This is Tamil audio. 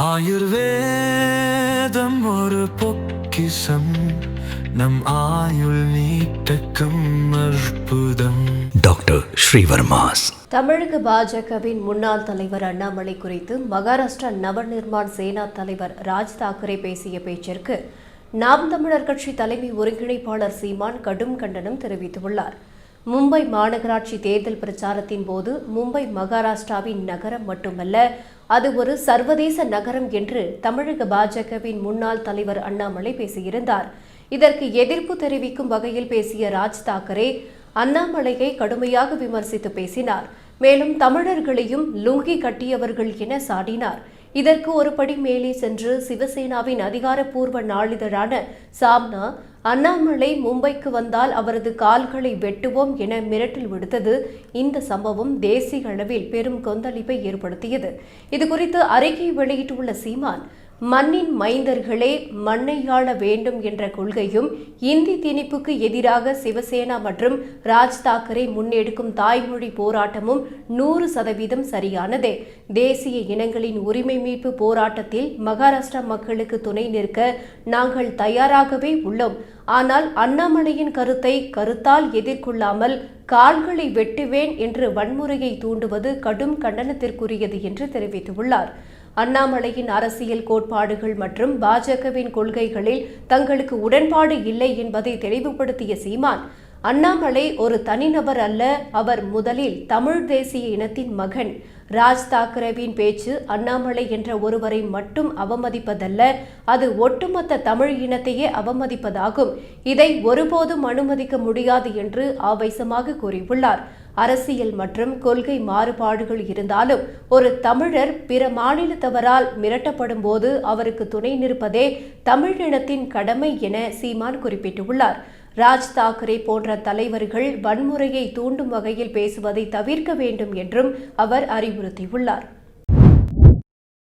ஆயுர்வேதம் ஒரு பொக்கிசம் நம் ஆயுள் நீட்டக்கும் அற்புதம். டாக்டர் ஸ்ரீவர்மாஸ். தமிழக பாஜகவின் முன்னாள் தலைவர் அண்ணாமலை குறித்து மகாராஷ்டிரா நவநிர்மாண் சேனா தலைவர் ராஜ் தாக்கரே பேசிய பேச்சிற்கு நாம் தமிழர் கட்சி தலைமை ஒருங்கிணைப்பாளர் சீமான் கடும் கண்டனம் தெரிவித்துள்ளார். மும்பை மாநகராட்சி தேர்தல் பிரச்சாரத்தின் போது மும்பை மகாராஷ்டிராவின் நகரம் மட்டுமல்ல அது ஒரு சர்வதேச நகரம் என்று தமிழக பாஜகவின் முன்னாள் தலைவர் அண்ணாமலை பேசியிருந்தார். இதற்கு எதிர்ப்பு தெரிவிக்கும் வகையில் பேசிய ராஜ் தாக்கரே அண்ணாமலையை கடுமையாக விமர்சித்து பேசினார். மேலும் தமிழர்களையும் லுங்கி கட்டியவர்கள் என சாடினார். இதற்கு ஒரு படி மேலே சென்று சிவசேனாவின் அதிகாரப்பூர்வ நாளிதழான சாம்னா அண்ணாமலை மும்பைக்கு வந்தால் அவரது கால்களை வெட்டுவோம் என மிரட்டல் விடுத்தது. இந்த சம்பவம் தேசிய அளவில் பெரும் கொந்தளிப்பை ஏற்படுத்தியது. இதுகுறித்து அறிக்கை வெளியிட்டுள்ள சீமான் மண்ணின் மைந்தர்களே மண்ணை ஆள வேண்டும் என்ற கொள்கையும் இந்தி திணிப்புக்கு எதிராக சிவசேனா மற்றும் ராஜ் தாக்கரே முன்னெடுக்கும் தாய்மொழி போராட்டமும் நூறு சதவீதம் சரியானதே. தேசிய இனங்களின் உரிமை மீட்பு போராட்டத்தில் மகாராஷ்டிரா மக்களுக்கு துணை நிற்க நாங்கள் தயாராகவே உள்ளோம். ஆனால் அண்ணாமலையின் கருத்தை கருத்தால் எதிர்கொள்ளாமல் கால்களை வெட்டுவேன் என்று வன்முறையை தூண்டுவது கடும் கண்டனத்திற்குரியது என்று தெரிவித்துள்ளார். அண்ணாமலையின் அரசியல் கோட்பாடுகள் மற்றும் பாஜகவின் கொள்கைகளில் தங்களுக்கு உடன்பாடு இல்லை என்பதை தெளிவுபடுத்திய சீமான் அண்ணாமலை ஒரு தனிநபர் அல்ல அவர் முதலில் தமிழ் தேசிய இனத்தின் மகன். ராஜ் தாக்கரேவின் பேச்சு அண்ணாமலை என்ற ஒருவரை மட்டும் அவமதிப்பதல்ல அது ஒட்டுமொத்த தமிழ் இனத்தையே அவமதிப்பதாகும். இதை ஒருபோதும் அனுமதிக்க முடியாது என்று ஆவேசமாக கூறியுள்ளார். அரசியல் மற்றும் கொள்கை மாறுபாடுகள் இருந்தாலும் ஒரு தமிழர் பிற மாநிலத்தவரால் மிரட்டப்படும் போது அவருக்கு துணை நிற்பதே தமிழினத்தின் கடமை என சீமான் குறிப்பிட்டுள்ளார். ராஜ் தாக்கரே போன்ற தலைவர்கள் வன்முறையை தூண்டும் வகையில் பேசுவதை தவிர்க்க வேண்டும் என்றும் அவர் அறிவுறுத்தியுள்ளார்.